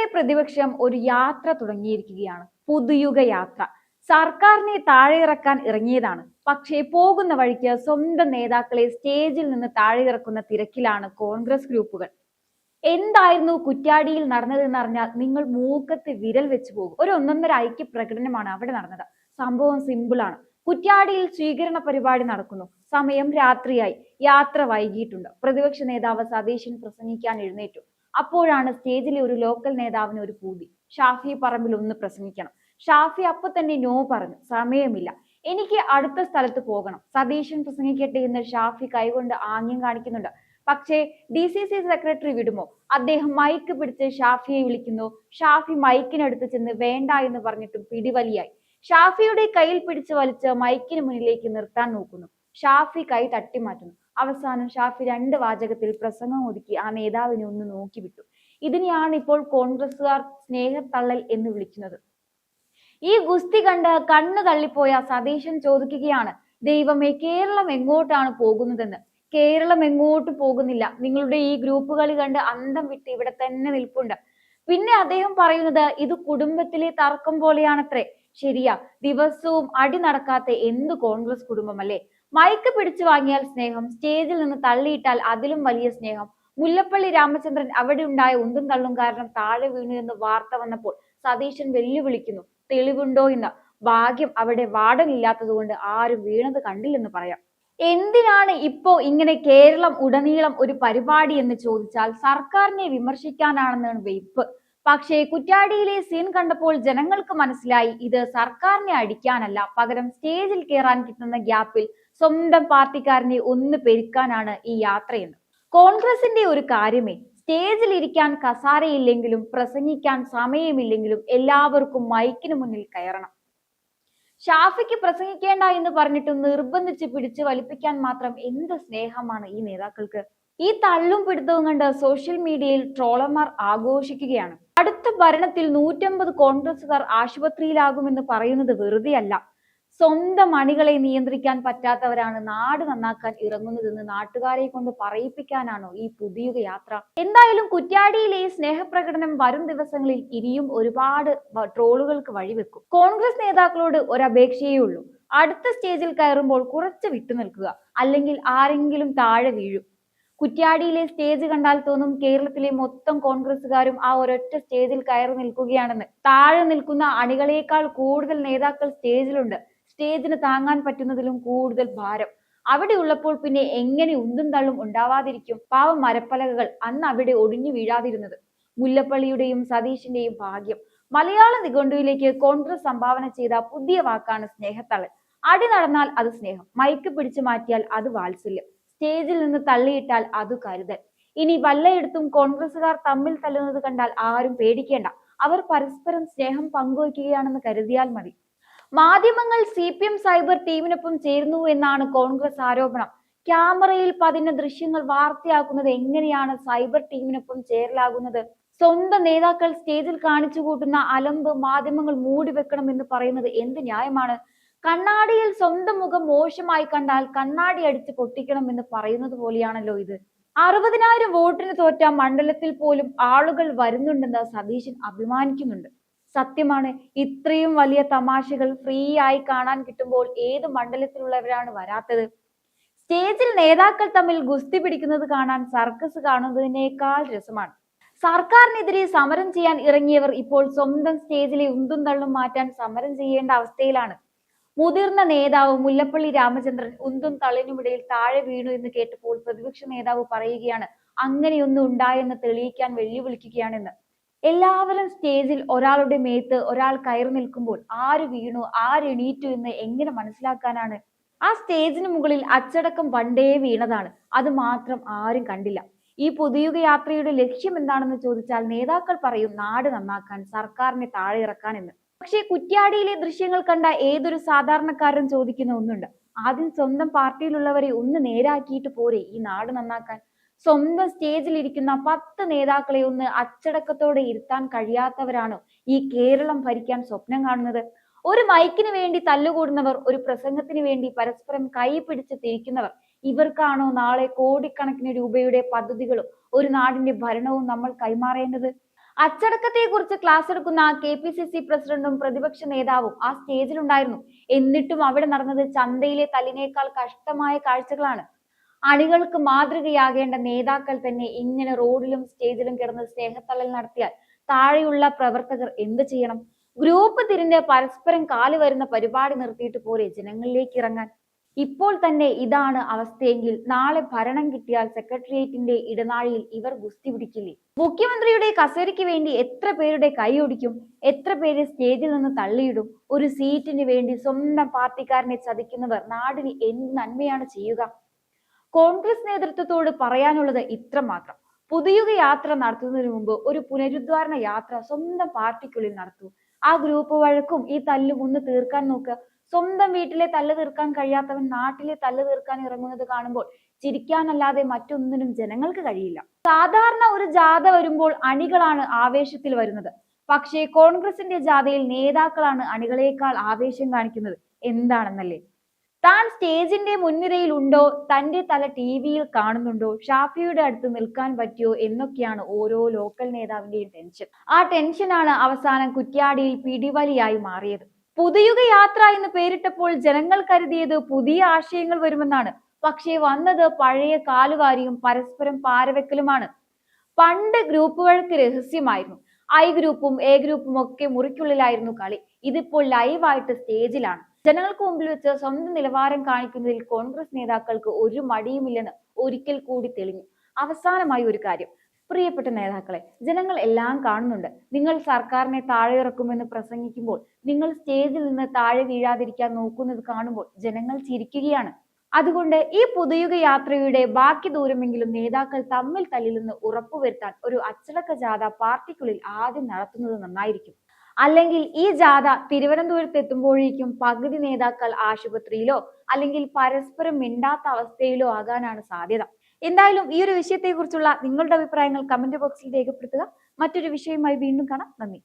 കേരളത്തിലെ പ്രതിപക്ഷം ഒരു യാത്ര തുടങ്ങിയിരിക്കുകയാണ്. പുതുയുഗ യാത്ര സർക്കാരിനെ താഴെയിറക്കാൻ ഇറങ്ങിയതാണ്. പക്ഷേ പോകുന്ന വഴിക്ക് സ്വന്തം നേതാക്കളെ സ്റ്റേജിൽ നിന്ന് താഴെയിറക്കുന്ന തിരക്കിലാണ് കോൺഗ്രസ് ഗ്രൂപ്പുകൾ. എന്തായിരുന്നു കുറ്റാടിയിൽ നടന്നതെന്ന് അറിഞ്ഞാൽ നിങ്ങൾ മൂക്കത്ത് വിരൽ വെച്ച് പോകും. ഒരു ഒന്നൊന്നര ഐക്യ പ്രകടനമാണ് അവിടെ നടന്നത്. സംഭവം സിമ്പിൾ ആണ്. കുറ്റ്യാടിയിൽ സ്വീകരണ പരിപാടി നടക്കുന്നു. സമയം രാത്രിയായി. യാത്ര വൈകിയിട്ടുണ്ട്. പ്രതിപക്ഷ നേതാവ് സതീശൻ പ്രസംഗിക്കാൻ എഴുന്നേറ്റു. അപ്പോഴാണ് സ്റ്റേജിലെ ഒരു ലോക്കൽ നേതാവിന് ഒരു പൂതി. ഷാഫി പറമ്പിൽ ഒന്ന് പ്രസംഗിക്കണം. ഷാഫി അപ്പൊ തന്നെ നോ പറഞ്ഞു. സമയമില്ല. എനിക്ക് അടുത്ത സ്ഥലത്ത് പോകണം. സതീശൻ പ്രസംഗിക്കട്ടെ എന്ന് ഷാഫി കൈകൊണ്ട് ആംഗ്യം കാണിക്കുന്നുണ്ട്. പക്ഷേ ഡി സി സി സെക്രട്ടറി വിടുമോ? അദ്ദേഹം മൈക്ക് പിടിച്ച് ഷാഫിയെ വിളിക്കുന്നു. ഷാഫി മൈക്കിനടുത്ത് ചെന്ന് വേണ്ട എന്ന് പറഞ്ഞിട്ടും പിടിവലിയായി. ഷാഫിയുടെ കയ്യിൽ പിടിച്ച് വലിച്ച് മൈക്കിന് മുന്നിലേക്ക് നിർത്താൻ നോക്കുന്നു. ഷാഫി കൈ തട്ടിമാറ്റുന്നു. അവസാനം ഷാഫി രണ്ട് വാചകത്തിൽ പ്രസംഗം ഒതുക്കി ആ നേതാവിനെ ഒന്ന് നോക്കി വിട്ടു. ഇതിനെയാണ് ഇപ്പോൾ കോൺഗ്രസുകാർ സ്നേഹത്തള്ളൽ എന്ന് വിളിക്കുന്നത്. ഈ ഗുസ്തി കണ്ട് കണ്ണു തള്ളിപ്പോയ സതീശൻ ചോദിക്കുകയാണ് ദൈവമേ കേരളം എങ്ങോട്ടാണ് പോകുന്നതെന്ന്? കേരളം എങ്ങോട്ട് പോകുന്നില്ല. നിങ്ങളുടെ ഈ ഗ്രൂപ്പ് കളി കണ്ട് അന്തം വിട്ട് ഇവിടെ തന്നെ നിൽപ്പുണ്ട്. പിന്നെ അദ്ദേഹം പറയുന്നത് ഇത് കുടുംബത്തിലെ തർക്കം പോലെയാണത്രേ. ശരിയാ ദിവസവും അടി നടക്കാത്ത എന്ത് കോൺഗ്രസ് കുടുംബമല്ലേ? മൈക്ക് പിടിച്ചു വാങ്ങിയാൽ സ്നേഹം സ്റ്റേജിൽ നിന്ന് തള്ളിയിട്ടാൽ അതിലും വലിയ സ്നേഹം. മുല്ലപ്പള്ളി രാമചന്ദ്രൻ അവിടെ ഉണ്ടായ ഉന്തും തള്ളും കാരണം താഴെ വീണു എന്ന് വാർത്ത വന്നപ്പോൾ സതീശൻ വെല്ലുവിളിക്കുന്നു. തെളിവുണ്ടോ എന്ന്. ഭാഗ്യം അവിടെ വാർഡനില്ലാത്തത് കൊണ്ട് ആരും വീണത് കണ്ടില്ലെന്ന് പറയാം. എന്തിനാണ് ഇപ്പോ ഇങ്ങനെ കേരളം ഉടനീളം ഒരു പരിപാടി എന്ന് ചോദിച്ചാൽ സർക്കാരിനെ വിമർശിക്കാനാണെന്നാണ് വെയ്പ്പ്. പക്ഷേ കുറ്റാടിയിലെ സീൻ കണ്ടപ്പോൾ ജനങ്ങൾക്ക് മനസ്സിലായി ഇത് സർക്കാരിനെ അടിക്കാനല്ല പകരം സ്റ്റേജിൽ കയറാൻ കിട്ടുന്ന ഗ്യാപ്പിൽ സ്വന്തം പാർട്ടിക്കാരനെ ഒന്ന് പെരുക്കാനാണ് ഈ യാത്രയെന്ന്. കോൺഗ്രസിന്റെ ഒരു കാര്യമേ സ്റ്റേജിൽ ഇരിക്കാൻ കസാരയില്ലെങ്കിലും പ്രസംഗിക്കാൻ സമയമില്ലെങ്കിലും എല്ലാവർക്കും മൈക്കിന് മുന്നിൽ കയറണം. ഷാഫിക്ക് പ്രസംഗിക്കേണ്ട എന്ന് പറഞ്ഞിട്ട് നിർബന്ധിച്ച് പിടിച്ച് വലിപ്പിക്കാൻ മാത്രം എന്ത് സ്നേഹമാണ് ഈ നേതാക്കൾക്ക്? ഈ തള്ളും പിടുത്തവും കണ്ട് സോഷ്യൽ മീഡിയയിൽ ട്രോളർമാർ ആഘോഷിക്കുകയാണ്. അടുത്ത ഭരണത്തിൽ നൂറ്റമ്പത് കോൺഗ്രസുകാർ ആശുപത്രിയിലാകുമെന്ന് പറയുന്നത് വെറുതെയല്ല. സ്വന്തം അണികളെ നിയന്ത്രിക്കാൻ പറ്റാത്തവരാണ് നാട് നന്നാക്കാൻ ഇറങ്ങുന്നതെന്ന് നാട്ടുകാരെ കൊണ്ട് പറയിപ്പിക്കാനാണോ ഈ പുതിയ യാത്ര? എന്തായാലും കുറ്റ്യാടിയിലെ ഈ സ്നേഹപ്രകടനം വരും ദിവസങ്ങളിൽ ഇനിയും ഒരുപാട് ട്രോളുകൾക്ക് വഴിവെക്കും. കോൺഗ്രസ് നേതാക്കളോട് ഒരപേക്ഷയേ ഉള്ളൂ. അടുത്ത സ്റ്റേജിൽ കയറുമ്പോൾ കുറച്ച് വിട്ടുനിൽക്കുക അല്ലെങ്കിൽ ആരെങ്കിലും താഴെ വീഴും. കുറ്റ്യാടിയിലെ സ്റ്റേജ് കണ്ടാൽ തോന്നും കേരളത്തിലെ മൊത്തം കോൺഗ്രസ്സുകാരും ആ ഒരൊറ്റ സ്റ്റേജിൽ കയറി നിൽക്കുകയാണെന്ന്. താഴെ നിൽക്കുന്ന അണികളേക്കാൾ കൂടുതൽ നേതാക്കൾ സ്റ്റേജിലുണ്ട്. സ്റ്റേജിന് താങ്ങാൻ പറ്റുന്നതിലും കൂടുതൽ ഭാരം. അവിടെ ഉള്ളപ്പോൾ പിന്നെ എങ്ങനെ ഉന്തും തള്ളും ഉണ്ടാവാതിരിക്കും പാവം മരപ്പലകകൾ അന്ന് അവിടെ ഒടിഞ്ഞു വീഴാതിരുന്നത്. മുല്ലപ്പള്ളിയുടെയും സതീഷിന്റെയും ഭാഗ്യം. മലയാള നിഘണ്ടുവിലേക്ക് കോൺഗ്രസ് സംഭാവന ചെയ്ത പുതിയ വാക്കാണ് സ്നേഹത്തള്ളൽ അടി നടന്നാൽ അത് സ്നേഹം മയക്ക് പിടിച്ചു മാറ്റിയാൽ അത് വാത്സല്യം സ്റ്റേജിൽ നിന്ന് തള്ളിയിട്ടാൽ അത് കരുതൽ. ഇനി വല്ലയിടത്തും കോൺഗ്രസുകാർ തമ്മിൽ തല്ലുന്നത് കണ്ടാൽ ആരും പേടിക്കേണ്ട. അവർ പരസ്പരം സ്നേഹം പങ്കുവയ്ക്കുകയാണെന്ന് കരുതിയാൽ മതി. മാധ്യമങ്ങൾ സി പി എം സൈബർ ടീമിനൊപ്പം ചേരുന്നു എന്നാണ് കോൺഗ്രസ് ആരോപണം. ക്യാമറയിൽ പതിഞ്ഞ ദൃശ്യങ്ങൾ വാർത്തയാക്കുന്നത് എങ്ങനെയാണ് സൈബർ ടീമിനൊപ്പം ചേരലാകുന്നത്? സ്വന്തം നേതാക്കൾ സ്റ്റേജിൽ കാണിച്ചു കൂട്ടുന്ന അലമ്പ് മാധ്യമങ്ങൾ മൂടിവെക്കണം എന്ന് പറയുന്നത് എന്ത് ന്യായമാണ്? കണ്ണാടിയിൽ സ്വന്തം മുഖം മോശമായി കണ്ടാൽ കണ്ണാടി അടിച്ച് പൊട്ടിക്കണം എന്ന് പറയുന്നത് പോലെയാണല്ലോ ഇത്. അറുപതിനായിരം വോട്ടിന് തോറ്റ മണ്ഡലത്തിൽ പോലും ആളുകൾ വരുന്നുണ്ടെന്ന് സതീശൻ അഭിമാനിക്കുന്നുണ്ട്. സത്യമാണ്. ഇത്രയും വലിയ തമാശകൾ ഫ്രീ ആയി കാണാൻ കിട്ടുമ്പോൾ ഏത് മണ്ഡലത്തിലുള്ളവരാണ് വരാത്തത്? സ്റ്റേജിൽ നേതാക്കൾ തമ്മിൽ ഗുസ്തി പിടിക്കുന്നത് കാണാൻ സർക്കസ് കാണുന്നതിനേക്കാൾ രസമാണ്. സർക്കാരിനെതിരെ സമരം ചെയ്യാൻ ഇറങ്ങിയവർ ഇപ്പോൾ സ്വന്തം സ്റ്റേജിലെ ഉന്തും തള്ളും മാറ്റാൻ സമരം ചെയ്യേണ്ട അവസ്ഥയിലാണ്. മുതിർന്ന നേതാവ് മുല്ലപ്പള്ളി രാമചന്ദ്രൻ ഉന്തും തള്ളിനുമിടയിൽ താഴെ വീണു എന്ന് കേട്ടപ്പോൾ പ്രതിപക്ഷ നേതാവ് പറയുകയാണ് അങ്ങനെയൊന്നും ഉണ്ടായെന്ന് തെളിയിക്കാൻ വെല്ലുവിളിക്കുകയാണെന്ന്. എല്ലാവരും സ്റ്റേജിൽ ഒരാളുടെ മേത്ത് ഒരാൾ കയറി നിൽക്കുമ്പോൾ ആര് വീണു ആര് എണീറ്റു എന്ന് എങ്ങനെ മനസ്സിലാക്കാനാണ്? ആ സ്റ്റേജിന് മുകളിൽ അച്ചടക്കം പണ്ടേ വീണതാണ്. അത് മാത്രം ആരും കണ്ടില്ല. ഈ പുതിയുഗ യാത്രയുടെ ലക്ഷ്യം എന്താണെന്ന് ചോദിച്ചാൽ നേതാക്കൾ പറയും നാട് നന്നാക്കാൻ സർക്കാരിനെ താഴെ ഇറക്കാൻ എന്ന്. പക്ഷേ കുറ്റ്യാടിയിലെ ദൃശ്യങ്ങൾ കണ്ട ഏതൊരു സാധാരണക്കാരൻ ചോദിക്കുന്ന ഒന്നുണ്ട്. ആദ്യം സ്വന്തം പാർട്ടിയിലുള്ളവരെ ഒന്ന് നേരാക്കിയിട്ട് പോരെ ഈ നാട് നന്നാക്കാൻ. സ്വന്തം സ്റ്റേജിൽ ഇരിക്കുന്ന പത്ത് നേതാക്കളെ ഒന്ന് അച്ചടക്കത്തോടെ ഇരുത്താൻ കഴിയാത്തവരാണ് ഈ കേരളം ഭരിക്കാൻ സ്വപ്നം കാണുന്നത്. ഒരു മൈക്കിന് വേണ്ടി തല്ലുകൂടുന്നവർ ഒരു പ്രസംഗത്തിന് വേണ്ടി പരസ്പരം കൈ പിടിച്ച് തിരിക്കുന്നവർ ഇവർക്കാണോ നാളെ കോടിക്കണക്കിന് രൂപയുടെ പദ്ധതികളും ഒരു നാടിന്റെ ഭരണവും നമ്മൾ കൈമാറേണ്ടത്? അച്ചടക്കത്തെ കുറിച്ച് ക്ലാസ് എടുക്കുന്ന കെ പി സി സി പ്രസിഡന്റും പ്രതിപക്ഷ നേതാവും ആ സ്റ്റേജിലുണ്ടായിരുന്നു. എന്നിട്ടും അവിടെ നടന്നത് ചന്തയിലെ തല്ലിനേക്കാൾ കഷ്ടമായ കാഴ്ചകളാണ് അണികൾക്ക് മാതൃകയാകേണ്ട നേതാക്കൾ തന്നെ ഇങ്ങനെ റോഡിലും സ്റ്റേജിലും കിടന്ന് സ്നേഹത്തള്ളൽ നടത്തിയാൽ താഴെയുള്ള പ്രവർത്തകർ എന്ത് ചെയ്യണം? ഗ്രൂപ്പ് തിരിഞ്ഞ് പരസ്പരം കാൽ വരുന്ന പരിപാടി നിർത്തിയിട്ട് പോലെ ജനങ്ങളിലേക്ക് ഇറങ്ങാൻ. ഇപ്പോൾ തന്നെ ഇതാണ് അവസ്ഥയെങ്കിൽ നാളെ ഭരണം കിട്ടിയാൽ സെക്രട്ടേറിയറ്റിന്റെ ഇടനാഴിയിൽ ഇവർ ഗുസ്തി പിടിക്കില്ലേ? മുഖ്യമന്ത്രിയുടെ കസേരയ്ക്ക് വേണ്ടി എത്ര പേരുടെ കൈ ഒടിക്കും? എത്ര പേര് സ്റ്റേജിൽ നിന്ന് തള്ളിയിടും? ഒരു സീറ്റിന് വേണ്ടി സ്വന്തം പാർട്ടിക്കാരനെ ചതിക്കുന്നവർ നാടിന് എന്ത് നന്മയാണ് ചെയ്യുക? കോൺഗ്രസ് നേതൃത്വത്തോട് പറയാനുള്ളത് ഇത്ര മാത്രം. പുതിയുഗ യാത്ര നടത്തുന്നതിന് മുമ്പ് ഒരു പുനരുദ്ധാരണ യാത്ര സ്വന്തം പാർട്ടിക്കുള്ളിൽ നടത്തൂ. ആ ഗ്രൂപ്പ് വഴക്കും ഈ തല്ലും ഒന്ന് തീർക്കാൻ നോക്കുക സ്വന്തം വീട്ടിലെ തല്ല് തീർക്കാൻ കഴിയാത്തവൻ നാട്ടിലെ തല്ല് തീർക്കാൻ ഇറങ്ങുന്നത് കാണുമ്പോൾ ചിരിക്കാനല്ലാതെ മറ്റൊന്നിനും ജനങ്ങൾക്ക് കഴിയില്ല. സാധാരണ ഒരു ജാഥ വരുമ്പോൾ അണികളാണ് ആവേശത്തിൽ വരുന്നത്. പക്ഷേ കോൺഗ്രസിന്റെ ജാഥയിൽ നേതാക്കളാണ് അണികളേക്കാൾ ആവേശം കാണിക്കുന്നത്. എന്താണെന്നല്ലേ? താൻ സ്റ്റേജിന്റെ മുൻനിരയിൽ ഉണ്ടോ തന്റെ തല ടി വിയിൽ കാണുന്നുണ്ടോ? ഷാഫിയുടെ അടുത്ത് നിൽക്കാൻ പറ്റിയോ? എന്നൊക്കെയാണ് ഓരോ ലോക്കൽ നേതാവിന്റെയും ടെൻഷൻ ആ ടെൻഷനാണ് അവസാനം കുറ്റ്യാടിയിൽ പിടിവലിയായി മാറിയത്. പുതിയുഗ യാത്ര എന്ന് പേരിട്ടപ്പോൾ ജനങ്ങൾ കരുതിയത് പുതിയ ആശയങ്ങൾ വരുമെന്നാണ്. പക്ഷേ വന്നത് പഴയ കാലുവാരിയും പരസ്പരം പാരവെക്കലുമാണ്. പണ്ട് ഗ്രൂപ്പുകൾക്ക് രഹസ്യമായിരുന്നു. ഐ ഗ്രൂപ്പും എ ഗ്രൂപ്പും ഒക്കെ മുറിക്കുള്ളിലായിരുന്നു കളി. ഇതിപ്പോൾ ലൈവായിട്ട് സ്റ്റേജിലാണ് ജനങ്ങൾക്ക് മുമ്പിൽ വെച്ച് സ്വന്തം നിലവാരം കാണിക്കുന്നതിൽ കോൺഗ്രസ് നേതാക്കൾക്ക് ഒരു മടിയുമില്ലെന്ന് ഒരിക്കൽ കൂടി തെളിഞ്ഞു. അവസാനമായി ഒരു കാര്യം. പ്രിയപ്പെട്ട നേതാക്കളെ ജനങ്ങൾ എല്ലാം കാണുന്നുണ്ട്. നിങ്ങൾ സർക്കാരിനെ താഴെ ഇറക്കുമെന്ന് പ്രസംഗിക്കുമ്പോൾ നിങ്ങൾ സ്റ്റേജിൽ നിന്ന് താഴെ വീഴാതിരിക്കാൻ നോക്കുന്നത് കാണുമ്പോൾ ജനങ്ങൾ ചിരിക്കുകയാണ്. അതുകൊണ്ട് ഈ പുതുയുഗ യാത്രയുടെ ബാക്കി ദൂരമെങ്കിലും നേതാക്കൾ തമ്മിൽ തല്ലില്ലെന്ന് ഉറപ്പുവരുത്താൻ ഒരു അച്ചടക്ക ജാഥ പാർട്ടിക്കുള്ളിൽ ആദ്യം നടത്തുന്നത് നന്നായിരിക്കും. അല്ലെങ്കിൽ ഈ ജാഥ തിരുവനന്തപുരത്ത് എത്തുമ്പോഴേക്കും പകുതി നേതാക്കൾ ആശുപത്രിയിലോ അല്ലെങ്കിൽ പരസ്പരം മിണ്ടാത്ത അവസ്ഥയിലോ ആകാനാണ് സാധ്യത. എന്തായാലും ഈ ഒരു വിഷയത്തെക്കുറിച്ചുള്ള നിങ്ങളുടെ അഭിപ്രായങ്ങൾ കമന്റ് ബോക്സിൽ രേഖപ്പെടുത്തുക. മറ്റൊരു വിഷയവുമായി വീണ്ടും കാണാം. നന്ദി.